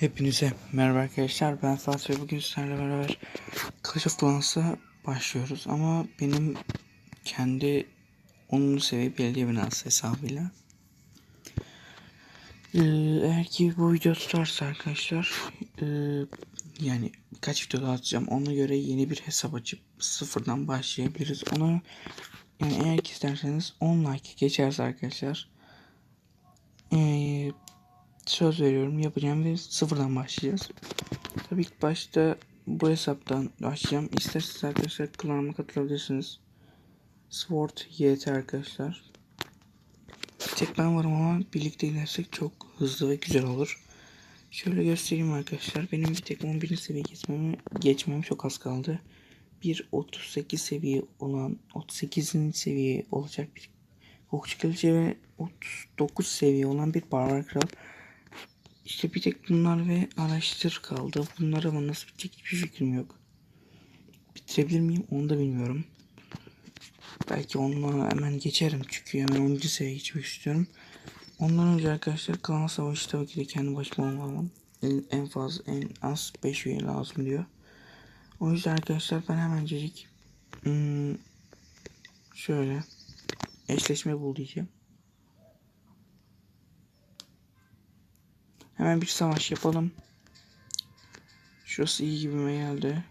Hepinize merhaba arkadaşlar. Ben Fatih ve bugün sizlerle beraber Clash of Clans'a başlıyoruz. Ama benim kendi 10. seviye belediye binası hesabıyla. Ee, eğer ki bu video tutarsa arkadaşlar ee, yani birkaç video daha atacağım. Ona göre yeni bir hesap açıp sıfırdan başlayabiliriz. Onu yani eğer ki isterseniz 10 like geçerse arkadaşlar ee, söz veriyorum yapacağım ve sıfırdan başlayacağız. Tabii ilk başta bu hesaptan başlayacağım. İsterseniz arkadaşlar klanıma katılabilirsiniz. Sword YT arkadaşlar. Tek ben varım ama birlikte inersek çok hızlı ve güzel olur. Şöyle göstereyim arkadaşlar. Benim bir tek 11. seviye geçmem, geçmem çok az kaldı. Bir 38 seviye olan 38. seviye olacak bir okçu ve 39 seviye olan bir barbar kral. İşte bir tek bunlar ve araştır kaldı. Bunları ama nasıl bitecek hiçbir fikrim yok. Bitirebilir miyim onu da bilmiyorum. Belki onunla hemen geçerim çünkü hemen 10. seviyeye geçmek istiyorum. Ondan önce arkadaşlar klan savaşı tabii ki de kendi başıma olmam. En fazla en az 5 üye lazım diyor. O yüzden arkadaşlar ben hemencecik hmm, şöyle eşleşme bul diyeceğim. Hemen bir savaş yapalım. Şurası iyi gibime geldi.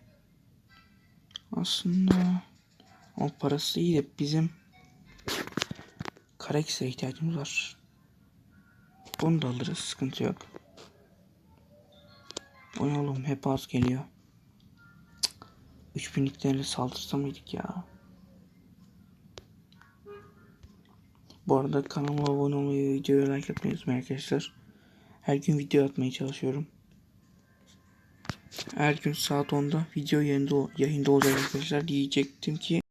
Aslında o parası iyi de bizim Karakis'e ihtiyacımız var. Bunu da alırız. Sıkıntı yok. O ne oğlum hep az geliyor. 3000'liklerle saldırsa mıydık ya? Bu arada kanalıma abone olmayı, videoya like atmayı unutmayın arkadaşlar. Her gün video atmaya çalışıyorum. Her gün saat 10'da video yayında, yayında olacak arkadaşlar. Diyecektim ki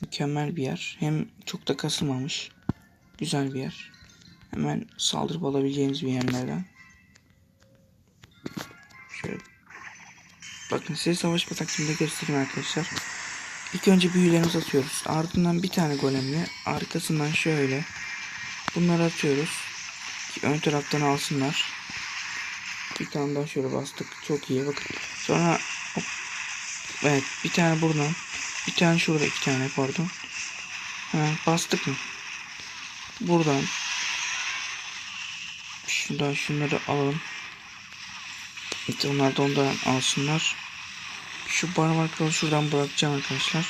mükemmel bir yer. Hem çok da kasılmamış. Güzel bir yer. Hemen saldırıp alabileceğiniz bir yerlerden. Şöyle. Bakın size savaşma taktiğini göstereyim arkadaşlar. İlk önce büyülerimizi atıyoruz. Ardından bir tane golemle. Arkasından şöyle. Bunları atıyoruz ön taraftan alsınlar. Bir tane daha şöyle bastık. Çok iyi bakın. Sonra hop. Evet bir tane buradan. Bir tane şurada iki tane pardon. Hemen bastık mı? Buradan. Şuradan şunları alalım. İşte onlar da ondan alsınlar. Şu parmakları şuradan bırakacağım arkadaşlar.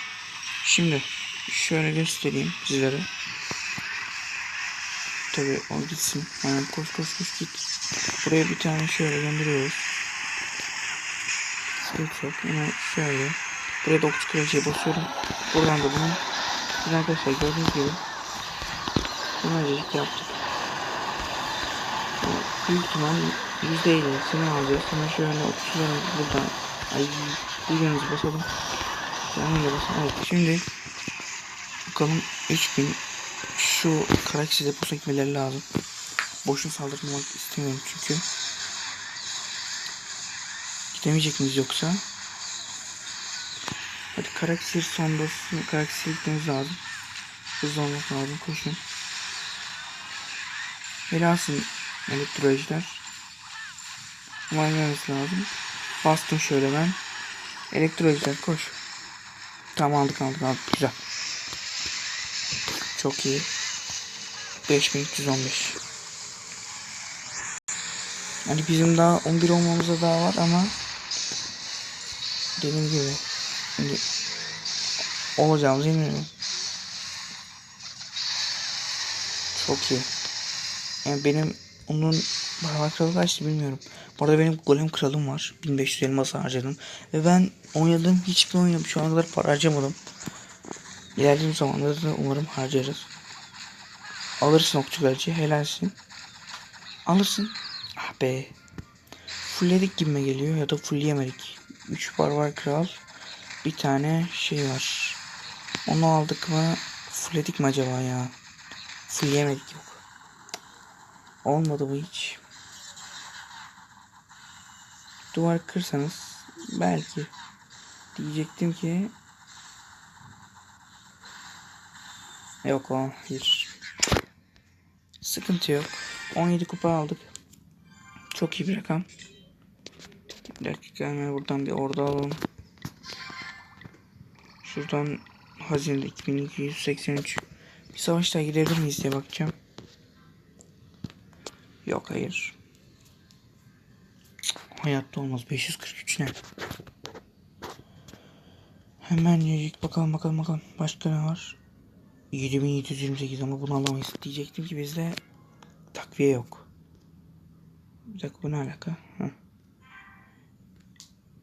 Şimdi şöyle göstereyim sizlere. Tabi o gitsin. Hemen koş koş koş git. Buraya bir tane şöyle gönderiyoruz. Sıkıntı yok. Yine şöyle. Buraya da okçu kraliçeye basıyorum. Buradan da bunu. Biz arkadaşlar gördüğünüz gibi. Hemencik yaptık. Yani büyük ihtimal %50'sini alacağız. Hemen şöyle okçularımızı buradan. Ay bilgilerimizi basalım. Yanına basalım. Evet şimdi bakalım 3000 şu karakter deposu ekmeleri lazım. Boşuna saldırmak istemiyorum çünkü. Gidemeyecek miyiz yoksa? Hadi karakter sondası karakter gitmemiz lazım. Hızlı olmak lazım. Koşun. Helalsin elektrolojiler. Umarmamız lazım. Bastım şöyle ben. Elektrolojiler koş. Tamam aldık aldık aldık. Güzel. Çok iyi. 5315. Yani bizim daha 11 olmamıza daha var ama dediğim gibi şimdi olacağımızı eminim. Çok iyi. Yani benim onun parmak kralı kaçtı bilmiyorum. Bu arada benim golem kralım var. 1500 elmas harcadım. Ve ben oynadığım hiçbir oyunu şu ana kadar para harcamadım. İlerleyen zamanlarda da umarım harcarız. Alırsın okçu gerçi helalsin. Alırsın. Ah be. Fullledik gibime geliyor ya da fullleyemedik. 3 barbar kral. Bir tane şey var. Onu aldık mı? Fullledik mi acaba ya? Fullleyemedik yok. Olmadı bu hiç. Duvar kırsanız belki diyecektim ki Yok o hayır. Sıkıntı yok. 17 kupa aldık. Çok iyi bir rakam. Bir dakika hemen buradan bir orada alalım. Şuradan Haziran'da 2283 bir savaşta girebilir miyiz diye bakacağım. Yok hayır. Cık, Hayatta olmaz. 543 ne? Hemen yiyecek bakalım bakalım bakalım. Başka ne var? 7728 ama bunu alamayız. Diyecektim ki bizde takviye yok. Bir dakika bu ne alaka? Heh.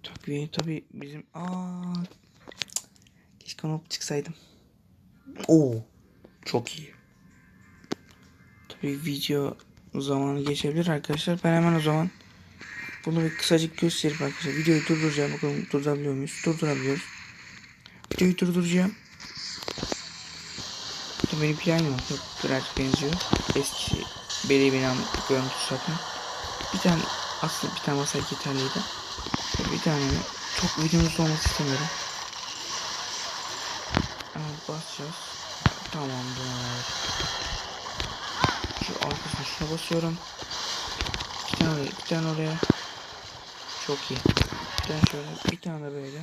Takviye tabi bizim... Aa, keşke onu çıksaydım. Oo, çok iyi. Tabi video zamanı geçebilir arkadaşlar. Ben hemen o zaman bunu bir kısacık gösterip arkadaşlar videoyu durduracağım. Bakalım durdurabiliyor muyuz? Durdurabiliyoruz. Videoyu durduracağım. Benim planım yok. Birazcık benziyor. Eski belediye binam görüntüsü zaten. Bir tane aslında bir tane masayı yeterliydi. Bir tane çok videomuz olmak istemiyorum. Evet basacağız. Tamamdır. Şu arkasına şuna basıyorum. Bir tane oraya, bir tane oraya. Çok iyi. Bir tane şöyle, bir tane böyle.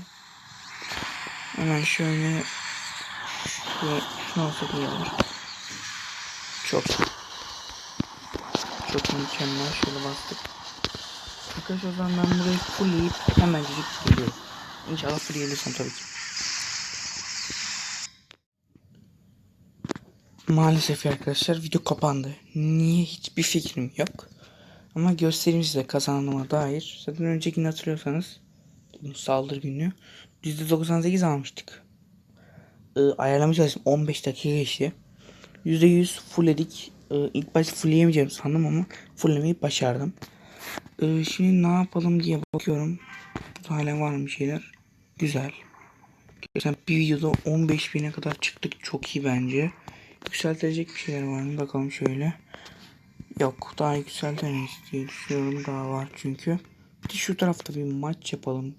Hemen şöyle ve olur. Çok. Çok mükemmel. Şöyle bastık. Arkadaşlar o zaman ben burayı fullleyip hemen geliyorum. İnşallah fullleyebilirsem tabii ki. Maalesef arkadaşlar video kapandı. Niye hiçbir fikrim yok. Ama göstereyim size kazandığıma dair. Zaten önceki gün hatırlıyorsanız saldırı günü %98 almıştık. Ayarlamaya çalıştım 15 dakika geçti. %100 fullledik. Ee, ilk başta fullleyemeyeceğim sandım ama fulllemeyi başardım. Ee, şimdi ne yapalım diye bakıyorum. Hala var mı şeyler? Güzel. Geçen bir videoda 15 bine kadar çıktık. Çok iyi bence. Yükseltilecek bir şeyler var mı? Bakalım şöyle. Yok daha yükseltemeyiz diye düşünüyorum. Daha var çünkü. Bir şu tarafta bir maç yapalım.